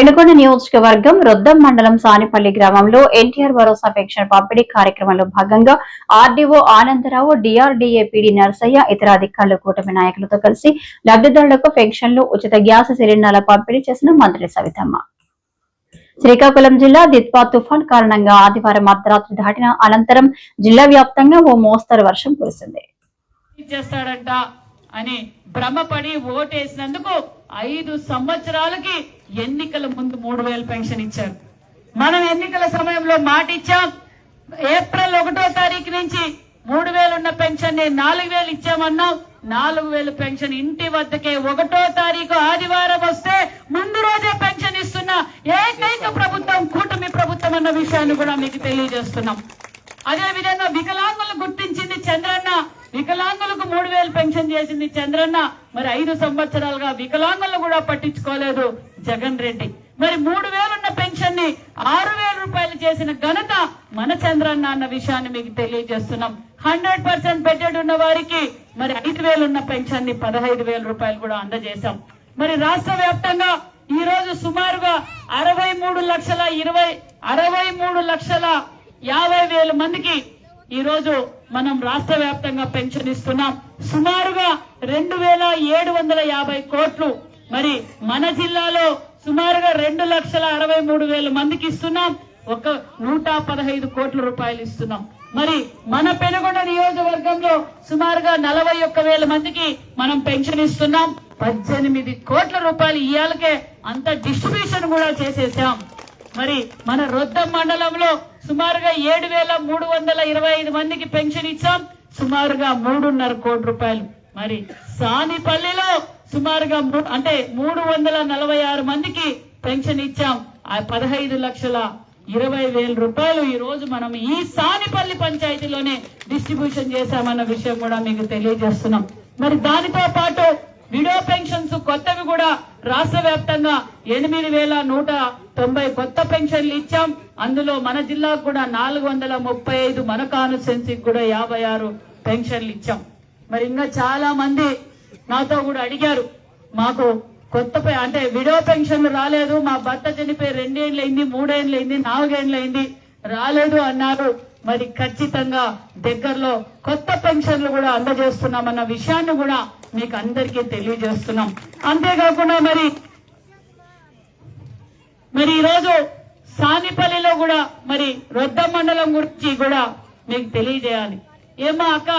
పెనుగొండ నియోజకవర్గం రొద్దం మండలం సానిపల్లి గ్రామంలో ఎన్టీఆర్ భరోసా పెన్షన్ పంపిణీ కార్యక్రమంలో భాగంగా RDO Anandarao DRDA PD Narsaiah ఇతర అధికారులు కూటమి నాయకులతో కలిసి లబ్దిదారులకు పెన్షన్లు ఉచిత గ్యాస్ సిలిండర్ల పంపిణీ చేసిన మంత్రి సవితమ్మ. శ్రీకాకుళం జిల్లా దిత్వా తుఫాన్ కారణంగా ఆదివారం అర్ధరాత్రి దాటిన అనంతరం జిల్లా వ్యాప్తంగా ఓ మోస్తరు వర్షం కురిసింది. చేస్తాడంట అని భ్రమపడి ఓటేసినందుకు ఐదు సంవత్సరాలకి ఎన్నికల ముందు మూడు వేలు పెన్షన్ ఇచ్చారు. మనం ఎన్నికల సమయంలో మాట ఇచ్చాం. ఏప్రిల్ ఒకటో తారీఖు నుంచి మూడు వేలు ఉన్న పెన్షన్ని నాలుగు వేలు ఇచ్చామన్నాం. నాలుగు వేలు పెన్షన్ ఇంటి వద్దకే ఒకటో తారీఖు ఆదివారం వస్తే ముందు రోజే పెన్షన్ ఇస్తున్న. ఏకైక ప్రభుత్వం కూటమి ప్రభుత్వం అన్న విషయాన్ని కూడా మీకు తెలియజేస్తున్నాం. అదే విధంగా వికలాంగులు వేలు పెన్షన్ చేసింది చంద్రన్న. మరి ఐదు సంవత్సరాలుగా వికలాంగులను కూడా పట్టించుకోలేదు జగన్ రెడ్డి. మరి మూడు వేలున్న పెన్షన్ని ఆరు వేల రూపాయలు చేసిన ఘనత మన చంద్రన్న అన్న విషయాన్ని మీకు తెలియజేస్తున్నాం. హండ్రెడ్ పర్సెంట్ బడ్జెట్ ఉన్న వారికి మరి ఐదు వేలున్న పెన్షన్ని పదహైదు వేల రూపాయలు కూడా అందజేశాం. మరి రాష్ట్ర వ్యాప్తంగా ఈ రోజు సుమారుగా అరవై మూడు లక్షల ఇరవై అరవై మూడు లక్షల యాభై వేల మందికి ఈ రోజు మనం రాష్ట్ర వ్యాప్తంగా పెన్షన్ ఇస్తున్నాం. సుమారుగా రెండు వేల ఏడు వందల యాభై కోట్లు మరి మన జిల్లాలో సుమారుగా రెండు లక్షల అరవై మూడు వేల మందికి ఇస్తున్నాం. ఒక నూట పదహైదు కోట్ల రూపాయలు ఇస్తున్నాం. మరి మన పెనుగొండ నియోజకవర్గంలో సుమారుగా నలభై ఒక్క వేల మందికి మనం పెన్షన్ ఇస్తున్నాం. పద్దెనిమిది కోట్ల రూపాయలు ఇయాలకే అంత డిస్ట్రిబ్యూషన్ కూడా చేసేసాం. మరి మన రొద్దం మండలంలో సుమారుగా ఏడు వేల మూడు వందల ఇరవై ఐదు మందికి పెన్షన్ ఇచ్చాం. సుమారుగా మూడున్నర కోటి రూపాయలు. మరి సానిపల్లిలో సుమారుగా మూ- అంటే మూడు వందల నలభై ఆరు మందికి పెన్షన్ ఇచ్చాం. ఆ పదహైదు లక్షల ఇరవై వేల రూపాయలు ఈ రోజు మనం ఈ సానిపల్లి పంచాయతీలోనే డిస్ట్రిబ్యూషన్ చేశామన్న విషయం కూడా మీకు తెలియజేస్తున్నాం. మరి దానితో పాటు విడో పెన్షన్స్ కొత్తవి కూడా రాష్ట్ర వ్యాప్తంగా ఎనిమిది వేల నూట తొంభై కొత్త పెన్షన్లు ఇచ్చాం. అందులో మన జిల్లాకు కూడా నాలుగు వందల ముప్పై ఐదు మన కాన్స్టిట్యున్సీకి కూడా యాభై ఆరు పెన్షన్లు ఇచ్చాం. మరి ఇంకా చాలా మంది నాతో కూడా అడిగారు మాకు కొత్త అంటే విడో పెన్షన్లు రాలేదు మా భర్త చనిపోయి రెండేళ్ళు అయింది మూడేళ్ళు అయింది నాలుగేళ్ళు అయింది రాలేదు అన్నారు. మరి ఖచ్చితంగా దగ్గరలో కొత్త పెన్షన్లు కూడా అందజేస్తున్నామన్న విషయాన్ని కూడా మీకు అందరికీ తెలియజేస్తున్నాం. అంతేకాకుండా మరి మరి ఈరోజు సానిపల్లిలో కూడా మరి రొద్ద మండలం గురించి కూడా మీకు తెలియజేయాలి. ఏమా అక్క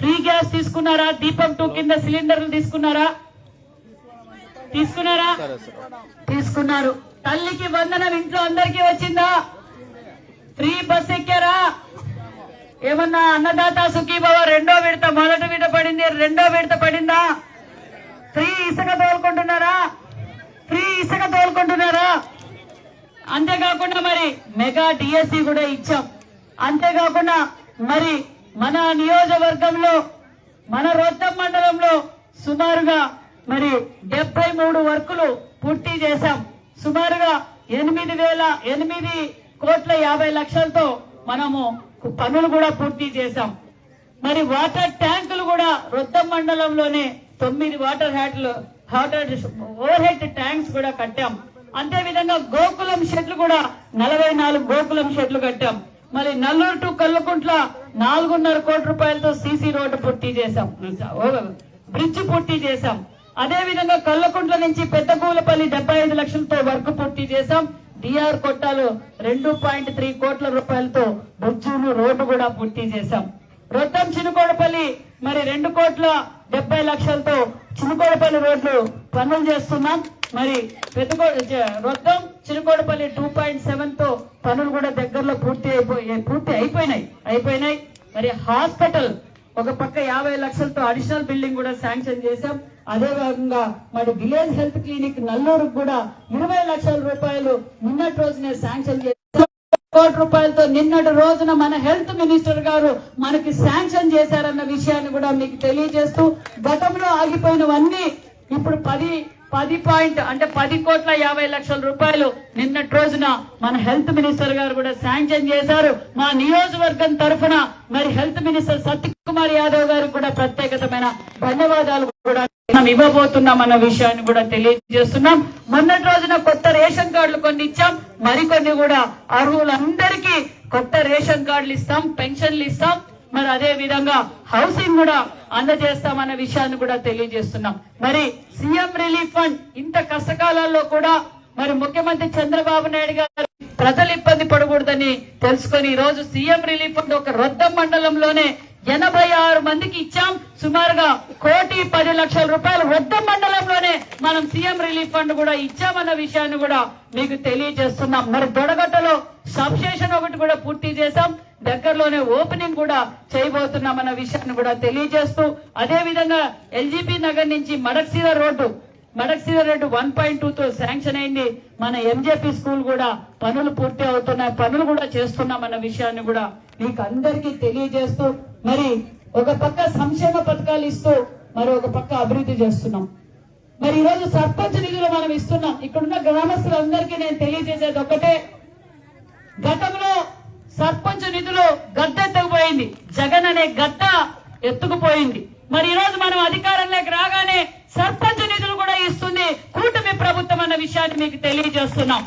ఫ్రీ గ్యాస్ తీసుకున్నారా? దీపం టూ కింద సిలిండర్లు తీసుకున్నారా? తీసుకున్నారా? తీసుకున్నారు. తల్లికి వందనం ఇంట్లో అందరికీ వచ్చిందా? ఫ్రీ బస్ ఎక్కారా? ఏమన్నా అన్నదాత సుఖీభవ రెండో విడత మొదటి రెండో విడత పడిందా? ఫ్రీ ఇసుక తోలుకుంటున్నారా? ఫ్రీ ఇసుక తోలుకుంటున్నారా? అంతేకాకుండా మరి మెగా డిఎస్సి కూడా ఇచ్చాం. అంతేకాకుండా మరి మన నియోజకవర్గంలో మన రొద్దం మండలంలో సుమారుగా మరి డెబ్బై మూడు వర్కులు పూర్తి చేశాం. సుమారుగా ఎనిమిది వేల ఎనిమిది కోట్ల యాభై లక్షలతో మనము పనులు కూడా పూర్తి చేశాం. మరి వాటర్ ట్యాంకులు కూడా రొద్దం మండలంలోనే తొమ్మిది వాటర్ హ్యాట్లు వాటర్ ఓవర్ హెడ్ ట్యాంక్స్ కూడా కట్టాం. అంతేవిధంగా గోకులం షెడ్లు కూడా నలభై నాలుగు గోకులం షెడ్లు కట్టాం. మరి నల్లూరు టు కల్లుకుంట్ల నాలుగున్నర కోటి రూపాయలతో సీసీ రోడ్డు పూర్తి చేశాం. బ్రిడ్జ్ పూర్తి చేశాం. అదే విధంగా కల్లకుంట్ల నుంచి పెద్దగూలపల్లి డెబ్బై ఐదు లక్షలతో వర్క్ పూర్తి చేశాం. డిఆర్ కొట్టాలు రెండు పాయింట్ త్రీ కోట్ల రూపాయలతో బొజ్జును రోడ్డు కూడా పూర్తి చేశాం. రొద్దం చినుకోడపల్లి మరి రెండు కోట్ల డెబ్బై లక్షలతో చినుకోడపల్లి రోడ్లు పనులు చేస్తున్నాం. మరి పెద్దగో రొద్దం చినుకోడపల్లి టూ పాయింట్ సెవెన్తో పనులు కూడా దగ్గరలో పూర్తి అయిపోయి పూర్తి అయిపోయినాయి అయిపోయినాయి. మరి హాస్పిటల్ ఒక పక్క యాభై లక్షలతో అడిషనల్ బిల్డింగ్ కూడా శాంక్షన్ చేశాం. అదే విధంగా మరి విలేజ్ హెల్త్ క్లినిక్ నల్లూరు కూడా ఇరవై లక్షల రూపాయలు నిన్నటి రోజునే శాంక్షన్ చేశాం. కోటి రూపాయలతో నిన్నటి రోజున మన హెల్త్ మినిస్టర్ గారు మనకి శాంక్షన్ చేశారన్న విషయాన్ని కూడా మీకు తెలియజేస్తూ గతంలో ఆగిపోయినవన్నీ ఇప్పుడు పది పది పాయింట్ అంటే పది కోట్ల యాభై లక్షల రూపాయలు నిన్నటి రోజున మన హెల్త్ మినిస్టర్ గారు కూడా శాంక్షన్ చేశారు. మా నియోజకవర్గం తరఫున మరి హెల్త్ మినిస్టర్ సత్యకుమార్ యాదవ్ గారికి కూడా ప్రత్యేకతమైన ధన్యవాదాలు కూడా మనం ఇవ్వబోతున్నాం అన్న విషయాన్ని కూడా తెలియజేస్తున్నాం. మొన్నటి రోజున కొత్త రేషన్ కార్డులు కొన్ని ఇచ్చాం మరికొన్ని కూడా అర్హులందరికీ కొత్త రేషన్ కార్డులు ఇస్తాం పెన్షన్లు ఇస్తాం. మరి అదే విధంగా హౌసింగ్ కూడా అందజేస్తామన్న విషయాన్ని కూడా తెలియజేస్తున్నాం. మరి సీఎం రిలీఫ్ ఫండ్ ఇంత కష్టకాలాల్లో కూడా మరి ముఖ్యమంత్రి చంద్రబాబు నాయుడు గారు ప్రజలు ఇబ్బంది పడకూడదని తెలుసుకొని ఈ రోజు సీఎం రిలీఫ్ ఫండ్ ఒక రొద్దం మండలంలోనే ఎనభై ఆరు మందికి ఇచ్చాం. సుమారుగా కోటి పది లక్షల రూపాయలు వద్ద మండలంలోనే మనం సీఎం రిలీఫ్ ఫండ్ కూడా ఇచ్చామన్న విషయాన్ని కూడా మీకు తెలియజేస్తున్నాం. మరి దొడగట్టలో సబ్స్టేషన్ ఒకటి కూడా పూర్తి చేశాం. దగ్గరలోనే ఓపెనింగ్ కూడా చేయబోతున్నామన్న విషయాన్ని కూడా తెలియజేస్తూ అదే విధంగా ఎల్జీపీ నగర్ నుంచి Madakasira road Madakasira Reddy one point two తో శాంక్షన్ అయింది. మన ఎంజేపీ స్కూల్ కూడా పనులు పూర్తి అవుతున్నాయి. పనులు కూడా చేస్తున్నామన్న విషయాన్ని కూడా మీకు అందరికీ తెలియజేస్తూ మరి ఒక పక్క సంక్షేమ పథకాలు ఇస్తూ మరి ఒక పక్క అభివృద్ధి చేస్తున్నాం. మరి ఈరోజు సర్పంచ్ నిధులు మనం ఇస్తున్నాం. ఇక్కడున్న గ్రామస్తులందరికీ నేను తెలియజేసేది ఒకటే గతంలో సర్పంచ్ నిధులు గద్దెత్తుకుపోయింది జగన్ అనే గద్ద ఎత్తుకుపోయింది. మరి ఈ రోజు మనం అధికారంలోకి రాగానే సర్పంచ్ నిధులు ఇస్తుంది కూటమి ప్రభుత్వం అన్న విషయాన్ని మీకు తెలియజేస్తున్నాం.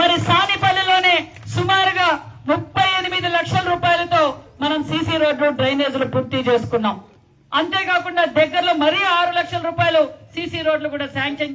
మరి సానిపల్లిలోనే సుమారుగా ముప్పై ఎనిమిది లక్షల రూపాయలతో మనం సీసీ రోడ్లు డ్రైనేజీలు పూర్తి చేసుకున్నాం. అంతేకాకుండా దగ్గరలో మరీ ఆరు లక్షల రూపాయలు సీసీ రోడ్లు కూడా శాంక్షన్ చేసి